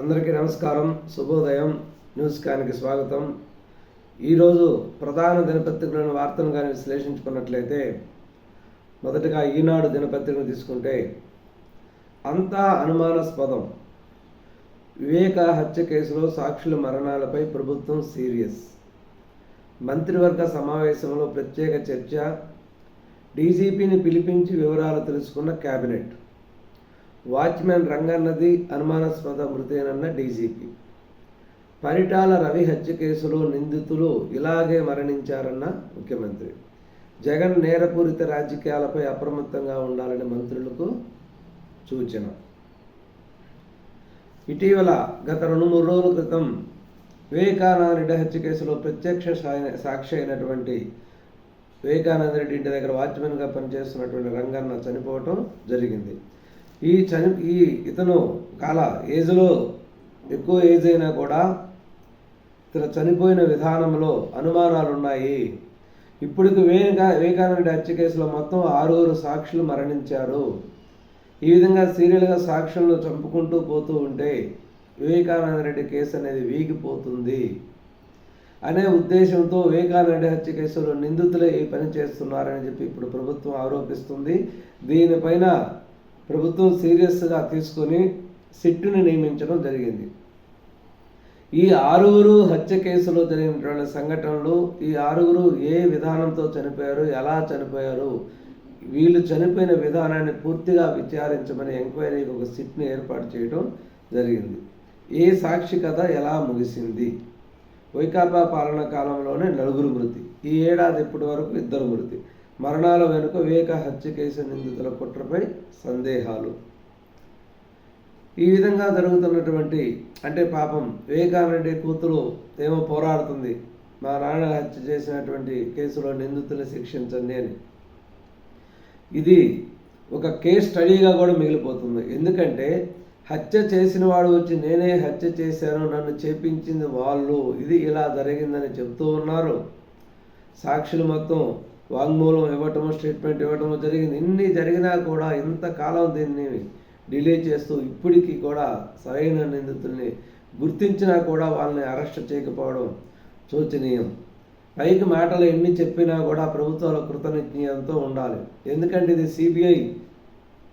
అందరికీ నమస్కారం శుభోదయం న్యూస్ కానికి స్వాగతం. ఈరోజు ప్రధాన దినపత్రికలను వార్తను కానీ విశ్లేషించుకున్నట్లయితే మొదటగా ఈనాడు దినపత్రికను తీసుకుంటే అంతా అనుమానాస్పదం. వివేక హత్య కేసులో సాక్షుల మరణాలపై ప్రభుత్వం సీరియస్. మంత్రివర్గ సమావేశంలో ప్రత్యేక చర్చ డీజీపీని పిలిపించి వివరాలు తెలుసుకున్న కేబినెట్ వాచ్మెన్ రంగన్నది అనుమానాస్పద మృతేనన్న డీజీపీ. పరిటాల రవి హత్య కేసులో నిందితులు ఇలాగే మరణించారన్న ముఖ్యమంత్రి. జగన్ నేరపూరిత రాజకీయాలపై అప్రమత్తంగా ఉండాలని మంత్రులకు సూచన. ఇటీవల గత రెండు మూడు రోజుల క్రితం వివేకానంద రెడ్డి హత్య కేసులో ప్రత్యక్ష సాక్షి అయినటువంటి వివేకానంద రెడ్డి ఇంటి దగ్గర వాచ్మెన్గా పనిచేస్తున్నటువంటి రంగన్న చనిపోవటం జరిగింది. ఈ చని ఈ ఇతను కాల ఏజ్లో ఎక్కువ ఏజ్ అయినా కూడా ఇతను చనిపోయిన విధానంలో అనుమానాలు ఉన్నాయి ఇప్పటికి వేగా వివేకానంద రెడ్డి హత్య కేసులో మొత్తం ఆరుగురు సాక్షులు మరణించారు. ఈ విధంగా సీరియల్గా సాక్షులను చంపుకుంటూ పోతూ ఉంటే వివేకానంద రెడ్డి కేసు అనేది వీగిపోతుంది అనే ఉద్దేశంతో వివేకానంద హత్య కేసులో నిందితులే ఈ పని చేస్తున్నారని చెప్పి ఇప్పుడు ప్రభుత్వం ఆరోపిస్తుంది. దీనిపైన ప్రభుత్వం సీరియస్గా తీసుకొని సిట్టుని నియమించడం జరిగింది. ఈ ఆరుగురు హత్య కేసులో జరిగినటువంటి సంఘటనలు ఈ ఆరుగురు ఏ విధానంతో చనిపోయారు ఎలా చనిపోయారు వీళ్ళు చనిపోయిన విధానాన్ని పూర్తిగా విచారించమని ఎంక్వైరీకి ఒక సిట్ని ఏర్పాటు చేయడం జరిగింది. ఏ సాక్షి కథ ఎలా ముగిసింది? వైకాపా పాలన కాలంలోనే నలుగురు మృతి ఈ ఏడాది ఇప్పటి వరకు ఇద్దరు మృతి. మరణాల వెనుక వివేక హత్య కేసు నిందితుల కుట్రపై సందేహాలు. ఈ విధంగా జరుగుతున్నటువంటి అంటే పాపం వివేకానంద కూతురు ఏమో పోరాడుతుంది. మా నాన్న హత్య చేసినటువంటి కేసులో నిందితులు శిక్షించండి అని. ఇది ఒక కేస్ స్టడీగా కూడా మిగిలిపోతుంది. ఎందుకంటే హత్య చేసిన వాడు వచ్చి నేనే హత్య చేశాను నన్ను చేపించింది వాళ్ళు. ఇది ఇలా జరిగిందని చెప్తూ ఉన్నారు. సాక్షులు మొత్తం వాంగ్మూలం ఇవ్వటము స్టేట్మెంట్ ఇవ్వటము జరిగింది. ఇన్ని జరిగినా కూడా ఇంతకాలం దీన్ని డిలే చేస్తూ ఇప్పటికీ కూడా సరైన నిందితుల్ని గుర్తించినా కూడా వాళ్ళని అరెస్ట్ చేయకపోవడం శోచనీయం. పైకి మాటలు ఎన్ని చెప్పినా కూడా ప్రభుత్వాల కృతనిశ్చయంతో ఉండాలి. ఎందుకంటే ఇది సిబిఐ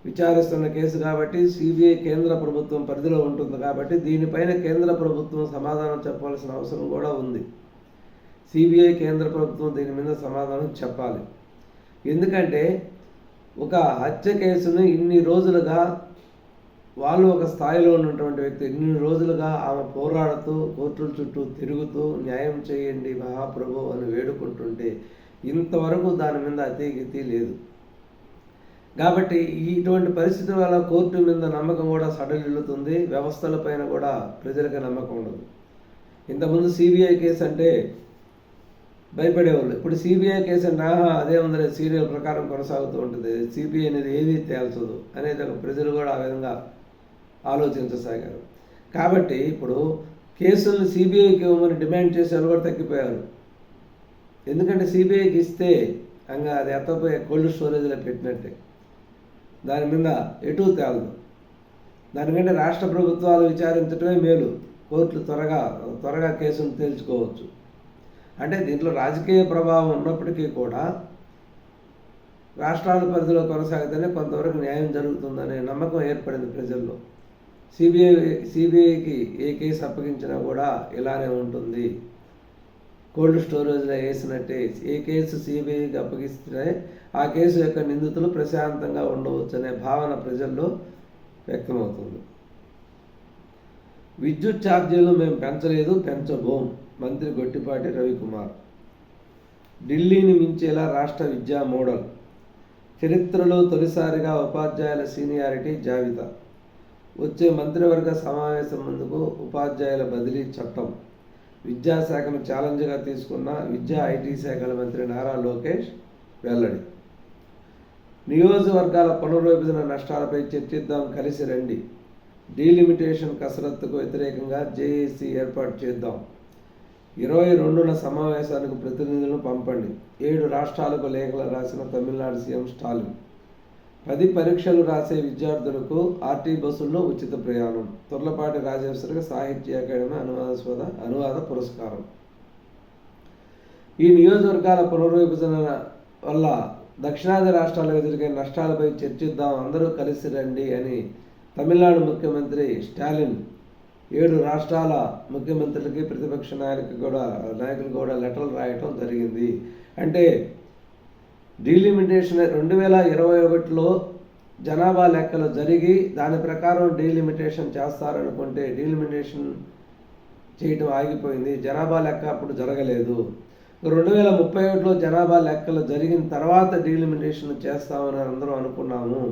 విచారిస్తున్న కేసు కాబట్టి సిబిఐ కేంద్ర ప్రభుత్వం పరిధిలో ఉంటుంది కాబట్టి దీనిపైన కేంద్ర ప్రభుత్వం సమాధానం చెప్పాల్సిన అవసరం కూడా ఉంది. సిబిఐ కేంద్ర ప్రభుత్వం దీని మీద సమాధానం చెప్పాలి. ఎందుకంటే ఒక హత్య కేసును ఇన్ని రోజులుగా వాళ్ళు ఒక స్థాయిలో ఉన్నటువంటి వ్యక్తి ఇన్ని రోజులుగా ఆమె పోరాడుతూ కోర్టుల చుట్టూ తిరుగుతూ న్యాయం చేయండి మహాప్రభు అని వేడుకుంటుంటే ఇంతవరకు దాని మీద అతీగతి లేదు. కాబట్టి ఇటువంటి పరిస్థితి వల్ల కోర్టు మీద నమ్మకం కూడా సడలిల్లుతుంది వ్యవస్థల పైన కూడా ప్రజలకు నమ్మకం ఉండదు. ఇంతకుముందు సిబిఐ కేసు అంటే భయపడేవాళ్ళు. ఇప్పుడు సిబిఐ కేసు నాహా అదే ఉందనే సీరియల్ ప్రకారం కొనసాగుతూ ఉంటుంది. సిబిఐ అనేది ఏది తేల్చదు అనేది ఒక ప్రజలు కూడా ఆ విధంగా ఆలోచించసాగారు. కాబట్టి ఇప్పుడు కేసులను సిబిఐకి ఇవ్వమని డిమాండ్ చేసే వాళ్ళు కూడా తగ్గిపోయారు. ఎందుకంటే సిబిఐకి ఇస్తే ఇంకా అది ఎత్తపోయే కోల్డ్ స్టోరేజ్లో పెట్టినట్టే. దాని మీద ఎటు తేలదు. దానికంటే రాష్ట్ర ప్రభుత్వాలు విచారించడమే మేలు. కోర్టులు త్వరగా త్వరగా కేసును తేల్చుకోవచ్చు. అంటే దీంట్లో రాజకీయ ప్రభావం ఉన్నప్పటికీ కూడా రాష్ట్రాల పరిధిలో కొనసాగితేనే కొంతవరకు న్యాయం జరుగుతుందనే నమ్మకం ఏర్పడింది ప్రజల్లో. సిబిఐ సిబిఐకి ఏ కేసు అప్పగించినా కూడా ఇలానే ఉంటుంది. కోల్డ్ స్టోరేజ్లో వేసినట్టే ఏ కేసు సిబిఐకి అప్పగిస్తే ఆ కేసు యొక్క నిందితులు ప్రశాంతంగా ఉండవచ్చు అనే భావన ప్రజల్లో వ్యక్తమవుతుంది. విద్యుత్ ఛార్జీలు మేము పెంచలేదు పెంచబోం. మంత్రి గొట్టిపాటి రవికుమార్. ఢిల్లీని మించేలా రాష్ట్ర విద్యా మోడల్. చరిత్రలో తొలిసారిగా ఉపాధ్యాయుల సీనియారిటీ జాబితా. వచ్చే మంత్రివర్గ సమావేశం ముందుకు ఉపాధ్యాయుల బదిలీ చట్టం. విద్యాశాఖను ఛాలెంజ్గా తీసుకున్న విద్యా ఐటీ శాఖల మంత్రి నారా లోకేష్ వెల్లడి. నియోజకవర్గాల పునర్విభజన నష్టాలపై చర్చిద్దాం కలిసి రండి. డీలిమిటేషన్ కసరత్తుకు వ్యతిరేకంగా జేఏసీ ఏర్పాటు చేద్దాం. ఇరవై రెండున సమావేశానికి ప్రతినిధులను పంపండి. ఏడు రాష్ట్రాలకు లేఖలు రాసిన తమిళనాడు సీఎం స్టాలిన్. పది పరీక్షలు రాసే విద్యార్థులకు ఆర్టీ బస్సుల్లో ఉచిత ప్రయాణం. తుర్లపాటి రాజేశ్వరికి సాహిత్య అకాడమీ అనువాదస్పద అనువాద పురస్కారం. ఈ నియోజకవర్గాల పునర్విభజన వల్ల దక్షిణాది రాష్ట్రాలకు జరిగే నష్టాలపై చర్చిద్దాం. అందరూ కలిసి రండి అని తమిళనాడు ముఖ్యమంత్రి స్టాలిన్ ఏడు రాష్ట్రాల ముఖ్యమంత్రులకి ప్రతిపక్ష నాయకులు కూడా నాయకులు కూడా లెటర్లు రాయటం జరిగింది. అంటే డీలిమిటేషన్ రెండు వేల ఇరవై ఒకటిలో జనాభా లెక్కలు జరిగి దాని ప్రకారం డీలిమిటేషన్ చేస్తారనుకుంటే డీలిమిటేషన్ చేయటం ఆగిపోయింది. జనాభా లెక్క అప్పుడు జరగలేదు. రెండు వేల ముప్పై ఒకటిలో జనాభా లెక్కలు జరిగిన తర్వాత డీలిమిటేషన్ చేస్తామని అందరం అనుకున్నాము.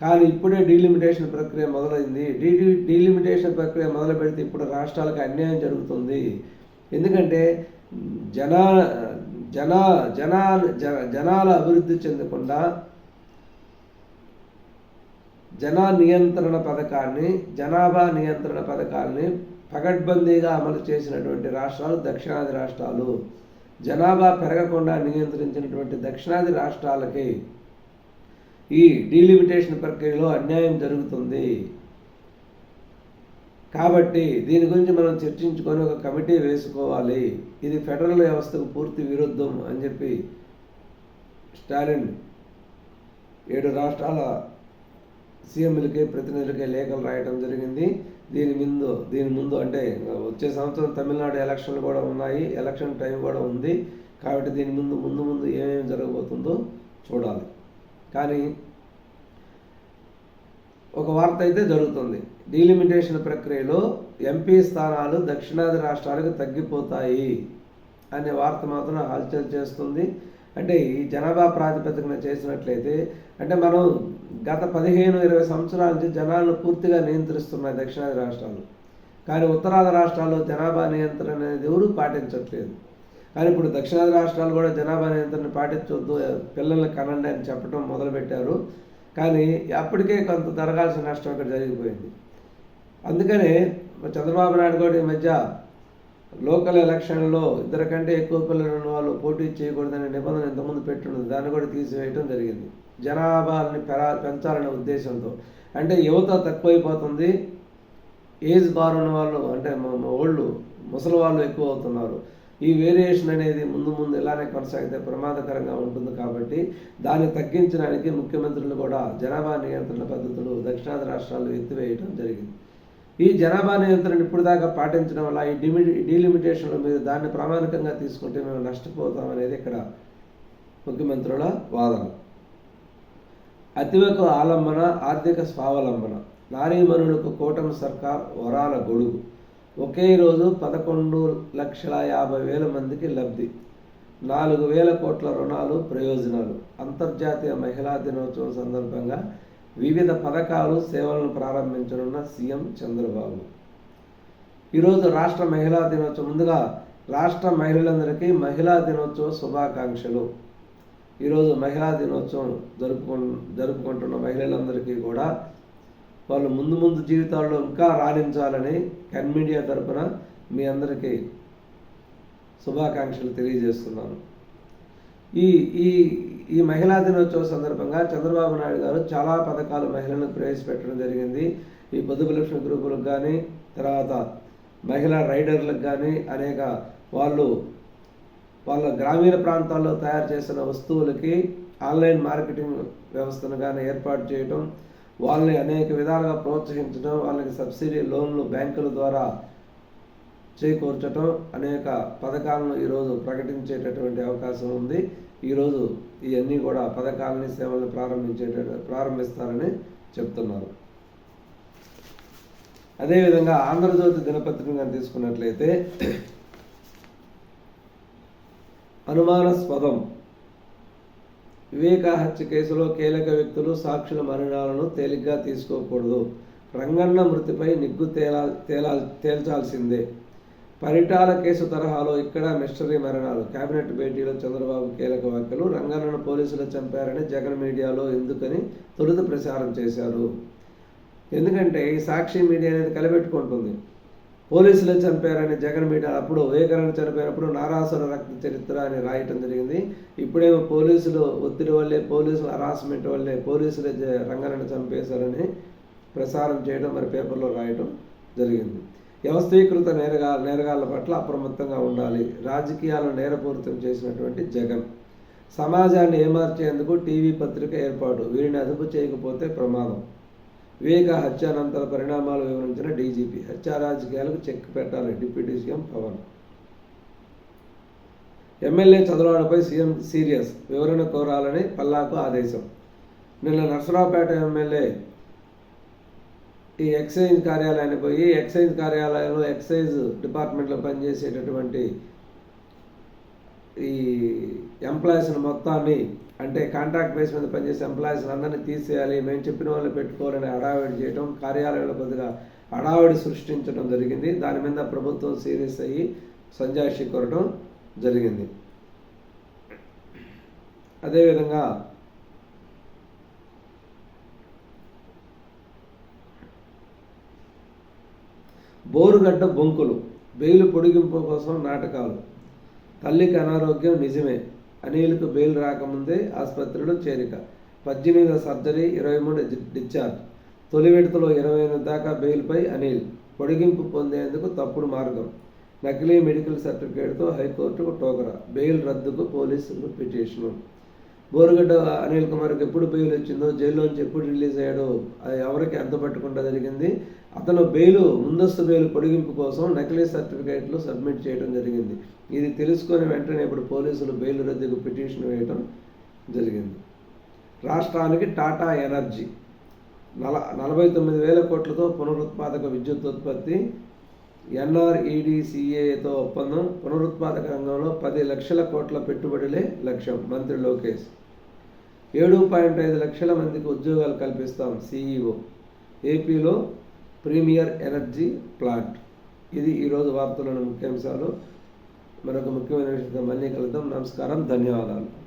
కానీ ఇప్పుడే డీలిమిటేషన్ ప్రక్రియ మొదలైంది. డీ డీలిమిటేషన్ ప్రక్రియ మొదలు పెడితే ఇప్పుడు రాష్ట్రాలకు అన్యాయం జరుగుతుంది. ఎందుకంటే జనా జనా జనా జనాల అభివృద్ధి చెందకుండా జనా నియంత్రణ పథకాన్ని జనాభా నియంత్రణ పథకాన్ని పగడ్బందీగా అమలు చేసినటువంటి రాష్ట్రాలు దక్షిణాది రాష్ట్రాలు. జనాభా పెరగకుండా నియంత్రించినటువంటి దక్షిణాది రాష్ట్రాలకి ఈ డీలిమిటేషన్ ప్రక్రియలో అన్యాయం జరుగుతుంది. కాబట్టి దీని గురించి మనం చర్చించుకొని ఒక కమిటీ వేసుకోవాలి. ఇది ఫెడరల్ వ్యవస్థకు పూర్తి విరుద్ధం అని చెప్పి స్టాలిన్ ఏడు రాష్ట్రాల సీఎంలకి ప్రతినిధులకి లేఖలు రాయడం జరిగింది. దీని ముందు దీని ముందు అంటే వచ్చే సంవత్సరం తమిళనాడు ఎలక్షన్లు కూడా ఉన్నాయి. ఎలక్షన్ టైం కూడా ఉంది. కాబట్టి దీని ముందు ముందు ముందు ఏమేమి జరగబోతుందో చూడాలి. కానీ ఒక వార్త అయితే జరుగుతుంది. డీలిమిటేషన్ ప్రక్రియలో ఎంపీ స్థానాలు దక్షిణాది రాష్ట్రాలకు తగ్గిపోతాయి అనే వార్త మాత్రం హల్చల్ చేస్తుంది. అంటే ఈ జనాభా ప్రాతిపదికన చేసినట్లయితే అంటే మనం గత పదిహేను ఇరవై సంవత్సరాల నుంచి జనాలను పూర్తిగా నియంత్రిస్తున్నాయి దక్షిణాది రాష్ట్రాలు. కానీ ఉత్తరాది రాష్ట్రాల్లో జనాభా నియంత్రణ అనేది ఎవరు పాటించట్లేదు. కానీ ఇప్పుడు దక్షిణాది రాష్ట్రాలు కూడా జనాభా నియంత్రణ పాటించవద్దు పిల్లల్ని కనండి అని చెప్పడం మొదలుపెట్టారు. కానీ అప్పటికే కొంత జరగాల్సిన నష్టం ఇక్కడ జరిగిపోయింది. అందుకనే చంద్రబాబు నాయుడు కూడా ఈ మధ్య లోకల్ ఎలక్షన్లో ఇద్దరు కంటే ఎక్కువ పిల్లలు ఉన్న వాళ్ళు పోటీ చేయకూడదనే నిబంధన ఇంతకుముందు పెట్టున్నది దాన్ని కూడా తీసివేయటం జరిగింది. జనాభాని పెరా పెంచాలనే ఉద్దేశంతో. అంటే యువత తక్కువైపోతుంది. ఏజ్ బార్ ఉన్న వాళ్ళు అంటే ఓళ్ళు ముసలి వాళ్ళు ఎక్కువ అవుతున్నారు. ఈ వేరియేషన్ అనేది ముందు ముందు ఇలానే కొనసాగితే ప్రమాదకరంగా ఉంటుంది కాబట్టి దాన్ని తగ్గించడానికి ముఖ్యమంత్రులు కూడా జనాభా నియంత్రణ పద్ధతులు దక్షిణాది రాష్ట్రాల్లో ఎత్తివేయడం జరిగింది. ఈ జనాభా నియంత్రణ ఇప్పుడు దాకా పాటించడం వల్ల ఈ డిమి డీలిమిటేషన్ల మీద దాన్ని ప్రామాణికంగా తీసుకుంటే మేము నష్టపోతాం అనేది ఇక్కడ ముఖ్యమంత్రుల వాదన. అతివకు ఆలంబన ఆర్థిక స్వావలంబన. నారీమణులకు కూటమి సర్కార్ వరాల గొడుగు. ఒకే రోజు పదకొండు లక్షల యాభై వేల మందికి లబ్ధి నాలుగు వేల కోట్ల రుణాలు ప్రయోజనాలు. అంతర్జాతీయ మహిళా దినోత్సవం సందర్భంగా వివిధ పథకాలు సేవలను ప్రారంభించనున్న సీఎం చంద్రబాబు. ఈరోజు రాష్ట్ర మహిళా దినోత్సవం ముందుగా రాష్ట్ర మహిళలందరికీ మహిళా దినోత్సవ శుభాకాంక్షలు. ఈరోజు మహిళా దినోత్సవం జరుపుకు జరుపుకుంటున్న మహిళలందరికీ కూడా వాళ్ళు ముందు ముందు జీవితాల్లో ఇంకా రాణించాలని కెన్ మీడియా తరపున మీ అందరికీ శుభాకాంక్షలు తెలియజేస్తున్నాను. ఈ ఈ ఈ మహిళా దినోత్సవ సందర్భంగా చంద్రబాబు నాయుడు గారు చాలా పథకాలు మహిళలను ప్రవేశపెట్టడం జరిగింది. ఈ పొదుపులక్ష్మి గ్రూపులకు కానీ తర్వాత మహిళా రైడర్లకు కానీ అనేక వాళ్ళు వాళ్ళ గ్రామీణ ప్రాంతాల్లో తయారు చేసిన వస్తువులకి ఆన్లైన్ మార్కెటింగ్ వ్యవస్థను కానీ ఏర్పాటు చేయడం వాళ్ళని అనేక విధాలుగా ప్రోత్సహించడం వాళ్ళకి సబ్సిడీ లోన్లు బ్యాంకుల ద్వారా చేకూర్చడం అనేక పథకాలను ఈరోజు ప్రకటించేటటువంటి అవకాశం ఉంది. ఈరోజు ఇవన్నీ కూడా పథకాలని సేవలను ప్రారంభించేట ప్రారంభిస్తారని చెప్తున్నారు. అదేవిధంగా ఆంధ్రజ్యోతి దినపత్రికను తీసుకున్నట్లయితే అనుమానాస్పదం వివేక హత్య కేసులో కీలక వ్యక్తులు సాక్షుల మరణాలను తేలిగ్గా తీసుకోకూడదు. రంగన్న మృతిపై నిగ్గు తేలా తేలా తేల్చాల్సిందే. పరిటాల కేసు తరహాలో ఇక్కడ మిస్టరీ మరణాలు. కేబినెట్ భేటీలో చంద్రబాబు కీలక వ్యాఖ్యలు రంగన్నను పోలీసులు చంపారని జగన్ మీడియాలో ఎందుకని తొలుత ప్రచారం చేశారు. ఎందుకంటే ఈ సాక్షి మీడియా అనేది కలబెట్టుకుంటుంది. పోలీసులే చంపారని జగన్ మీడియా అప్పుడు వివేకానంద చనిపోయినప్పుడు నారాసుర రక్త చరిత్ర అని రాయటం జరిగింది. ఇప్పుడేమో పోలీసులు ఒత్తిడి వల్లే పోలీసుల హరాస్మెంట్ వల్లే పోలీసులే జ- చంపేశారని ప్రసారం చేయడం మరి పేపర్లో రాయటం జరిగింది. వ్యవస్థీకృత నేరగా నేరగాళ్ళ పట్ల అప్రమత్తంగా ఉండాలి. రాజకీయాలను నేరపూరితం చేసినటువంటి జగన్. సమాజాన్ని ఏమార్చేందుకు టీవీ పత్రిక ఏర్పాటు. వీరిని అదుపు చేయకపోతే ప్రమాదం. వివేక హత్యానంతర పరిణామాలు వివరించిన డీజీపీ. హత్యా రాజకీయాలకు చెక్ పెట్టాలి. Deputy CM Pawan. ఎమ్మెల్యే చదలవాడపై సీఎం సీరియస్. వివరణ కోరాలని పల్లాకు ఆదేశం. నిన్న నర్సరావుపేట ఎమ్మెల్యే ఈ ఎక్సైజ్ కార్యాలయానికి పోయి ఎక్సైజ్ కార్యాలయంలో ఎక్సైజ్ డిపార్ట్మెంట్లో పనిచేసేటటువంటి ఈ ఎంప్లాయీస్ని మొత్తాన్ని అంటే కాంట్రాక్ట్ బేస్ మీద పనిచేసే ఎంప్లాయీస్ అందరినీ తీసేయాలి మేము చెప్పిన వాళ్ళు పెట్టుకోవాలని హడావిడి చేయడం కార్యాలయంలో కొద్దిగా హడావిడి సృష్టించడం జరిగింది. దాని మీద ప్రభుత్వం సీరియస్ అయ్యి సంజాయిషి కోరడం జరిగింది. అదేవిధంగా బోరుగడ్డ బొంకులు బెయిల్ పొడిగింపు కోసం నాటకాలు. తల్లికి అనారోగ్యం నిజమే. అనిల్కు బెయిల్ రాకముందే ఆసుపత్రిలో చేరిక. పద్దెనిమిది సర్జరీ ఇరవై మూడు డిశ్చార్జ్. తొలి విడతలో ఇరవై ఎనిమిది దాకా బెయిల్పై అనిల్ పొడిగింపు పొందేందుకు తప్పుడు మార్గం. నకిలీ మెడికల్ సర్టిఫికేట్తో హైకోర్టుకు టోకరా. బెయిల్ రద్దుకు పోలీసులు పిటిషను. బోరుగడ్డ అనిల్ కుమార్కి ఎప్పుడు బెయిల్ వచ్చిందో జైల్లోంచి ఎప్పుడు రిలీజ్ అయ్యాడో అది ఎవరికి అర్థపట్టకుండా జరిగింది అతను బెయిల్ ముందస్తు బెయిల్ పొడిగింపు కోసం నకిలీ సర్టిఫికేట్లు సబ్మిట్ చేయడం జరిగింది. ఇది తెలుసుకుని వెంటనే ఇప్పుడు పోలీసులు బెయిల్ రద్దుకు పిటిషన్ వేయడం జరిగింది. రాష్ట్రానికి టాటా ఎనర్జీ నల నలభై తొమ్మిది వేల కోట్లతో పునరుత్పాదక విద్యుత్ ఉత్పత్తి ఎన్ఆర్ఈడిసిఏతో ఒప్పందం పునరుత్పాదక రంగంలో పది లక్షల కోట్ల పెట్టుబడులే లక్ష్యం మంత్రి లోకేష్. ఏడు పాయింట్ ఐదు లక్షల మందికి ఉద్యోగాలు కల్పిస్తాం సిఈఓ ఏపీలో ప్రీమియర్ ఎనర్జీ ప్లాంట్ ఇది ఈరోజు వార్తలోని ముఖ్యాంశాలు. మరొక ముఖ్యమైన విషయంతో మళ్ళీ కలుద్దాం. నమస్కారం. ధన్యవాదాలు.